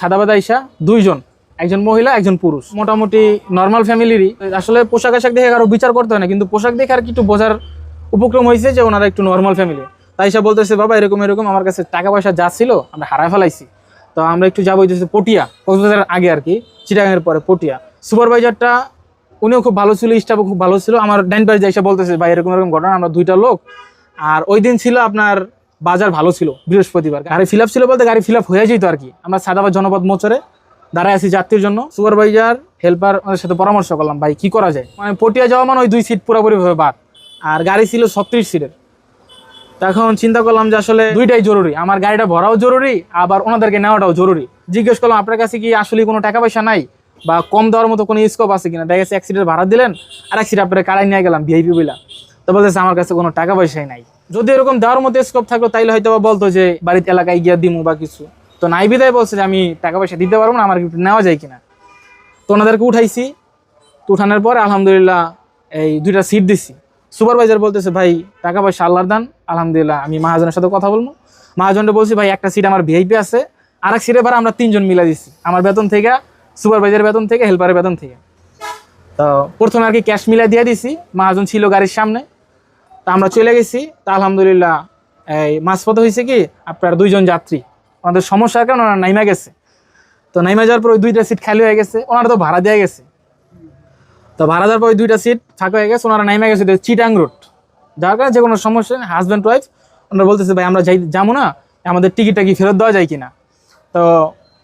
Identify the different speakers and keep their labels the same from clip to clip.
Speaker 1: সাদাবাদা ইসা দুইজন। একজন মহিলা, একজন পুরুষ। মোটামুটি নর্মাল ফ্যামিলিরই আসলে পোশাক আশাক দেখে কারও বিচার করতে হয় না, কিন্তু পোশাক দেখে আর কি একটু বোঝার উপক্রম হয়েছে যে ওনারা একটু নর্মাল ফ্যামিলি তাই সে বলতেছে, বাবা, এরকম এরকম, আমার কাছে টাকা পয়সা যা ছিল, আমরা হারায় ফেলাইছি। তো আমরা একটু যাব হইতেছে পটিয়া, কক্সবাজারের আগে আর কি, চিটাগাঙের পরে পটিয়া। সুপারভাইজারটা উনিও খুব ভালো ছিল স্টাফও খুব ভালো ছিল। আমার ডাইন পাশে এসে বলতেছে, ভাই, এরকম এরকম ঘটনা, আমরা দুইটা লোক। আর ওই দিন ছিল আপনার বাজার ভালো ছিল বৃহস্পতিবার। গাড়ি ফিল ছিল বলতে গাড়ি ফিল হয়ে যেত আর কি। আমরা সাদাবাদ জনপদ মোচরে দাঁড়ায় আছি যাত্রীর জন্য। সুপারভাইজার হেল্পার ওদের সাথে পরামর্শ করলাম, ভাই, কি করা যায়? মানে পটিয়া যাওয়া মানে ওই দুই সিট পুরোপুরি ভাবে বাদ। আর গাড়ি ছিল ছত্রিশ সিটের তখন চিন্তা করলাম যে আসলে দুইটাই জরুরি। আমার গাড়িটা ভরাও জরুরি, আবার ওনাদেরকে নেওয়াটাও জরুরি। জিজ্ঞেস করলাম, আপনার কাছে কি আসলে কোনো টাকা পয়সা নাই? বা কম দেওয়ার মতো কোনো স্কোপ আছে কিনা? দেখা গেছে সিটের ভাড়া দিলেন আর সিট আপনার কাড়াই নিয়ে গেলাম ভিআইপি বইলা। তো বলতেছে, আমার কাছে কোনো টাকা পয়সাই নাই। যদি এরকম দেওয়ার মতো স্কোপ থাকল, তাইলে হয়তো বলতো যে বাড়িতে এলাকায় গিয়া দিমু বা কিছু। তো নাই বিদায় বলছে যে, আমি টাকা পয়সা দিতে পারব না, আমার একটু নেওয়া যায় কিনা? তো ওনাদেরকে উঠাইছি। তো উঠানোর পর আলহামদুলিল্লাহ এই দুইটা সিট দিছি। সুপারভাইজার বলতেছে, ভাই, টাকা পয়সা আল্লাহর দান, আলহামদুলিল্লাহ আমি মহাজনের সাথে কথা বলব। মহাজনটা বলছি, ভাই, একটা সিট আমার ভিআইপি আছে আর এক সিটে আমরা তিনজন মিলা দিছি, আমার বেতন থেকে সুপারভাইজার বেতন থেকে হেল্পারের বেতন থেকে। তো প্রথমে আর কি ক্যাশ মিলাই দিয়ে দিছি, মহাজন ছিল গাড়ির সামনে। তা আমরা চলে গেছি। তা আলহামদুলিল্লাহ, এই মাঝপথে হয়েছে কি, আপনার দুইজন যাত্রী। ওনাদের সমস্যার কারণে ওনারা নাইমা গেছে। তো নাইমা যাওয়ার পর ওই দুইটা সিট খালি হয়ে গেছে, ওনারা তো ভাড়া দেওয়া গেছে। তো ভাড়া দেওয়ার পর ওই দুইটা সিট ফাঁকা হয়ে গেছে, ওনারা নাইমা গেছে চিটাং রোড যার কারণে যে কোনো সমস্যা নেই হাজব্যান্ড ওয়াইফ ওনারা বলতেছে, ভাই, আমরা যাই, যাব না, আমাদের টিকিটটা কি ফেরত দেওয়া যায় কিনা? তো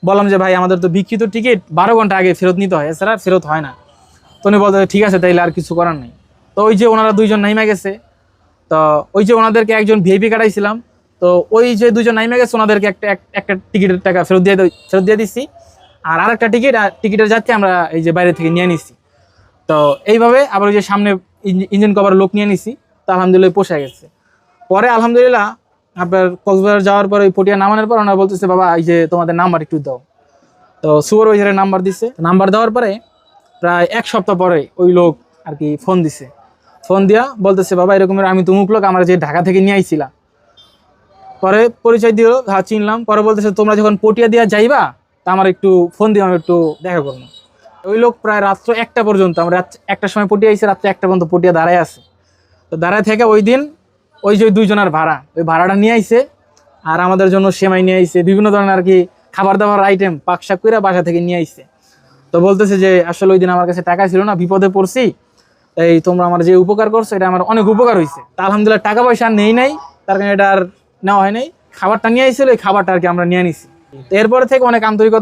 Speaker 1: বললাম যে, ভাই, আমাদের তো বিক্রিত টিকিট বারো ঘণ্টা আগে ফেরত নিতে হয়, এছাড়া ফেরত হয় না। তো উনি বলতে ঠিক আছে, তাইলে আর কিছু করার নেই। তো ওই যে ওনারা দুইজন নাইমা গেছে তো ওই যে ওনাদেরকে একজন ভিআইপি কাটাইছিলাম, তো ওই যে দুজন নাইমা গেছে, ওনাদেরকে একটা একটা টিকিটের টাকা ফেরত দিয়ে ফেরত দিয়ে দিচ্ছি আর আর একটা টিকিট আর টিকিটের যাত্রী আমরা এই যে বাইরে থেকে নিয়ে নিছি। তো এইভাবে আবার ওই যে সামনে ইঞ্জি- ইঞ্জিন কভার লোক নিয়ে নিছি, তো আলহামদুলিল্লাহ পোষা গেছে। পরে আলহামদুলিল্লাহ আপনার কক্সবাজার যাওয়ার পর ওই পটিয়া নামানোর পর ওনারা বলতেছে, বাবা, এই যে তোমাদের নাম্বার একটু দাও। তো সুপারভাইজারের নাম্বার দিছে। নাম্বার দেওয়ার পরে প্রায় এক সপ্তাহ পরে ওই লোক আর কি ফোন দিছে। ফোন দিয়া বলতেছে, বাবা এরকমের আমি তুমুক লোক, আমরা যে ঢাকা থেকে নিয়ে আইছিলাম। পরে পরিচয় দিল হ্যাঁ চিনলাম। পরে বলতেছে, তোমরা যখন পটিয়া দিয়া যাইবা, তা আমার একটু ফোন দিয়ে আমি একটু দেখা করব। ওই লোক প্রায় রাত্র একটা পর্যন্ত, আমরা একটা সময় পটিয়া আইসি রাত্রে একটা পর্যন্ত পটিয়া দাঁড়ায় আছে। তো দাঁড়ায় থেকে ওই দিন, ওই যে দুইজনের ভাড়া, ওই ভাড়াটা নিয়ে আইছে, আর আমাদের জন্য সেমাই নিয়ে আইছে, বিভিন্ন ধরনের আর কি খাবার দাবার আইটেম পাক শাক করে বাসা থেকে নিয়ে আইছে। তো বলতেছে যে, আসলে ওই দিন আমার কাছে টাকা ছিল না, বিপদে পড়ছি। এই তোমরা আমার যে উপকার করছ, এটা আমার অনেক উপকার হয়েছে তা আলহামদুলিল্লাহ টাকা পয়সা নেই নাই, তার কারণে এটা আর নেওয়া হয় নাই। খাবারটা নিয়ে আইছিল, এই খাবারটা আর কি আমরা নিয়ে নিছি এরপরে থেকে অনেক আন্তরিকতা